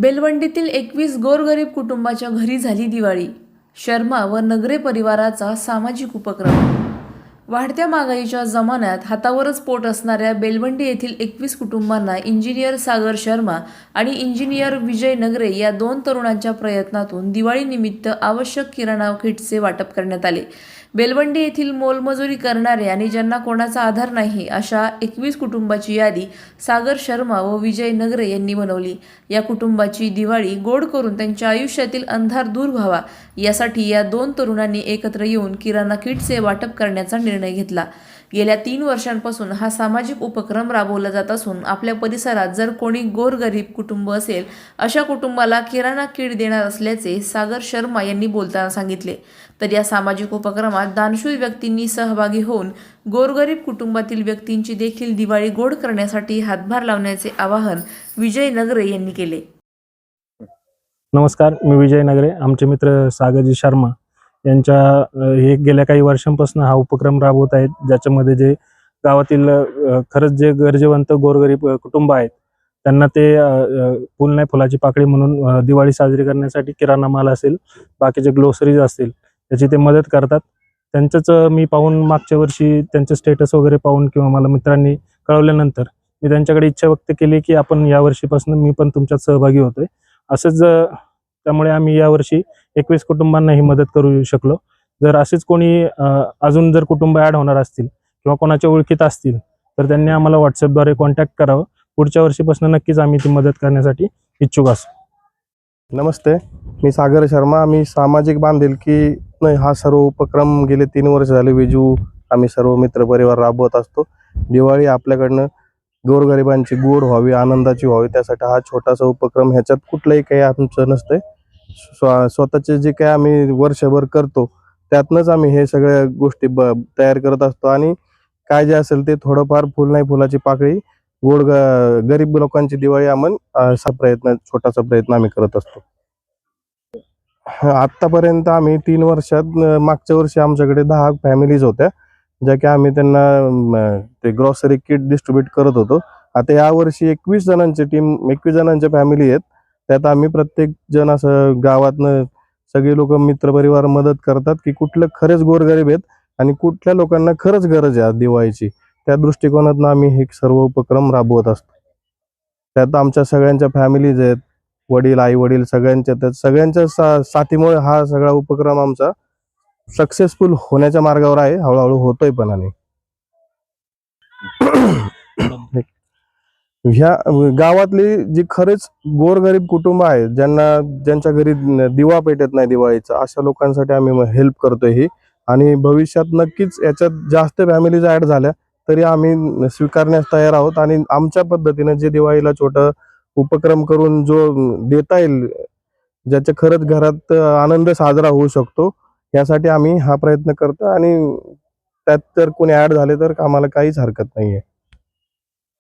बेलवंडीतील एकवीस गोरगरीब कुटुंबाच्या घरी झाली दिवाळी. शर्मा व नगरे परिवाराचा सामाजिक उपक्रम वाढत्या महागाईच्या जमान्यात हातावरच पोट असणाऱ्या बेलवंडी येथील एकवीस कुटुंबांना इंजिनियर सागर शर्मा आणि इंजिनियर विजय नगरे या दोन तरुणांच्या प्रयत्नातून दिवाळीनिमित्त आवश्यक किराणा किटचे वाटप करण्यात आले. बेलवंडी येथील मोलमजुरी करणारे आणि ज्यांना कोणाचा आधार नाही अशा एकवीस कुटुंबाची यादी सागर शर्मा व विजय नगरे यांनी बनवली. या कुटुंबाची दिवाळी गोड करून त्यांच्या आयुष्यातील अंधार दूर व्हावा यासाठी या दोन तरुणांनी एकत्र येऊन किराणा किटचे वाटप करण्याचा निर्णय घेतला. गेल्या तीन वर्षांपासून हा सामाजिक उपक्रम राबवला जात असून आपल्या परिसरात जर कोणी गोरगरीब कुटुंब असेल अशा कुटुंबाला किराणा किड देणार असल्याचे सागर शर्मा यांनी बोलताना सांगितले. तर या सामाजिक उपक्रमात दानशूर व्यक्तींनी सहभागी होऊन गोरगरीब कुटुंबातील व्यक्तींची देखील दिवाळी गोड करण्यासाठी हातभार लावण्याचे आवाहन विजय नगरे यांनी केले. नमस्कार मी विजय नगरे आमचे मित्र सागरजी शर्मा. यांच्या हे गेल्या काही वर्षांपासून हा उपक्रम राबवत आहेत. ज्याच्यामध्ये जे गावातील खरंच जे गरजेवंत गोरगरीब कुटुंब आहेत त्यांना ते फुल नाही फुलाची पाकळी म्हणून दिवाळी साजरी करण्यासाठी किराणा माल असेल बाकीचे ग्लोसरीज असतील त्याची ते मदत करतात. त्यांचंच मी पाहून मागच्या वर्षी त्यांचे स्टेटस वगैरे पाहून किंवा मला मित्रांनी कळवल्यानंतर मी त्यांच्याकडे इच्छा व्यक्त केली की आपण यावर्षीपासून मी पण तुमच्यात सहभागी होतोय. असंच त्यामुळे आम्ही यावर्षी एकवीस कुटुंबांना ही मदत करू शकलो. जर असेच कोणी अजून जर कुटुंब ॲड होणार असतील किंवा कोणाच्या ओळखीत असतील तर त्यांनी आम्हाला व्हॉट्सअपद्वारे कॉन्टॅक्ट करावं. पुढच्या वर्षीपासून नक्कीच आम्ही ती मदत करण्यासाठी इच्छुक असू. नमस्ते मी सागर शर्मा. आम्ही सामाजिक बांधिलकी नाही हा सर्व उपक्रम गेले तीन वर्ष झाले विजू. आम्ही सर्व मित्रपरिवार राबवत असतो. दिवाळी आपल्याकडनं गोरगरिबांची गोड व्हावी आनंदाची व्हावी त्यासाठी हा छोटासा उपक्रम ह्याच्यात कुठलंही काही आमचं नसतंय. स्वतःचे जे काही आम्ही वर्षभर करतो त्यातनंच आम्ही हे सगळ्या गोष्टी ब तयार करत असतो. आणि काय जे असेल ते थोडंफार फुल नाही फुलाची पाकळी गोड गरीब लोकांची दिवाळी आम्ही असा प्रयत्न छोटासा प्रयत्न आम्ही करत असतो. आतापर्यंत आम्ही तीन वर्षात मागच्या वर्षी आमच्याकडे दहा फॅमिलीज होत्या ज्या की आम्ही त्यांना ते ग्रॉसरी किट डिस्ट्रीब्युट करत होतो. आता या वर्षी एकवीस जणांची टीम एकवीस जणांच्या फॅमिली आहेत. त्यात आम्ही प्रत्येक जण असं गावातनं सगळे लोक मित्रपरिवार मदत करतात की कुठलं खरेच गोरगरीब आहेत आणि कुठल्या लोकांना खरंच गरज आहे दिवाळीची. त्या दृष्टिकोनातून आम्ही हे सर्व उपक्रम राबवत असतो. त्यात आमच्या सगळ्यांच्या फॅमिलीज आहेत वडील आई वडील सगळ्यांच्या त्यात सगळ्यांच्या सा साथीमुळे हा सगळा उपक्रम आमचा सक्सेसफुल होण्याच्या मार्गावर आहे. हळूहळू होतोय पण आणि. ह्या गावातली जी खरेच गोरगरीब कुटुंब आहेत ज्यांना ज्यांच्या घरी दिवा पेटत नाही दिवाळीचा अशा लोकांसाठी आम्ही हेल्प करतोय ही. आणि भविष्यात नक्कीच याच्यात जास्त फॅमिलीज ऍड झाल्या तरी आम्ही स्वीकारण्यास तयार आहोत. आणि आमच्या पद्धतीने जे दिवाळीला छोटं उपक्रम करून जो देता येईल ज्याच्या खरंच घरात आनंद साजरा होऊ शकतो यासाठी आम्ही हा प्रयत्न करतो आणि त्यात जर कोणी ऍड झाले तर आम्हाला काहीच हरकत नाहीये.